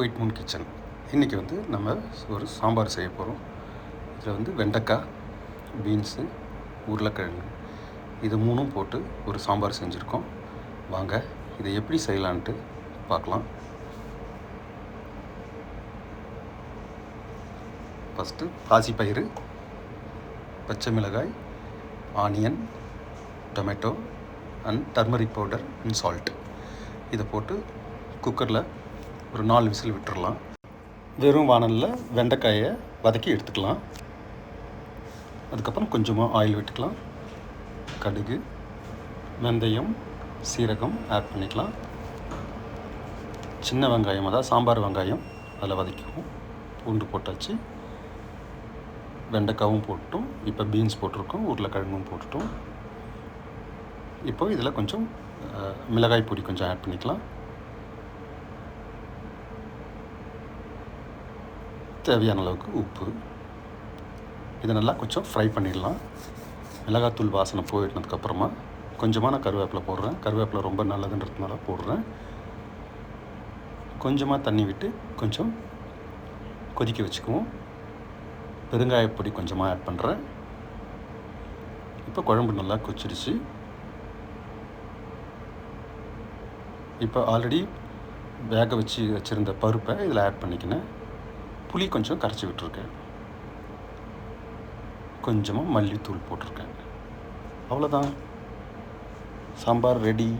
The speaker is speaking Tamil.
White Moon kitchen. இன்றைக்கி வந்து நம்ம ஒரு சாம்பார் செய்ய போகிறோம் இதில் வந்து வெண்டைக்காய் பீன்ஸு உருளைக்கிழங்கு இது மூணும் போட்டு ஒரு சாம்பார் செஞ்சுருக்கோம். வாங்க இதை எப்படி செய்யலான்ட்டு பார்க்கலாம். ஃபஸ்ட்டு பாசிப்பயிறு பச்சை மிளகாய் onion tomato and turmeric powder and salt இதை போட்டு குக்கரில் ஒரு நாலு விசில் விட்டுறலாம். வெறும் வானலில் வெண்டைக்காயை வதக்கி எடுத்துக்கலாம். அதுக்கப்புறம் கொஞ்சமாக ஆயில் விட்டுக்கலாம். கடுகு வெந்தயம் சீரகம் ஆட் பண்ணிக்கலாம். சின்ன வெங்காயம் அதாவது சாம்பார் வெங்காயம் அதில் வதக்கிக்குவோம் பூண்டு போட்டாச்சு. வெண்டைக்காவும் போட்டோம். இப்போ பீன்ஸ் போட்டிருக்கோம். உருளைக்கிழங்கும் போட்டுட்டோம். இப்போ இதில் கொஞ்சம் மிளகாய் பொடி கொஞ்சம் ஆட் பண்ணிக்கலாம். தேவையான அளவுக்கு உப்பு. இதை நல்லா கொஞ்சம் ஃப்ரை பண்ணிடலாம். மிளகாத்தூள் வாசனை போயிட்டதுக்கப்புறமா கொஞ்சமாக நான் கருவேப்பிலை போடுறேன். கருவேப்பிலை ரொம்ப நல்லதுன்றதுனால போடுறேன். கொஞ்சமாக தண்ணி விட்டு கொஞ்சம் கொதிக்க வச்சுக்குவோம். பெருங்காயப்பொடி கொஞ்சமாக ஆட் பண்ணுறேன் இப்போ குழம்பு நல்லா கொச்சிடுச்சு இப்போ ஆல்ரெடி வேக வச்சு வச்சுருந்த பருப்பை இதில் ஆட் பண்ணிக்கினேன். புளி கொஞ்சம் கரைச்சி விட்டுருக்கேன். கொஞ்சமாக மல்லித்தூள் போட்டிருக்கேன். அவ்வளோதான் சாம்பார் ரெடி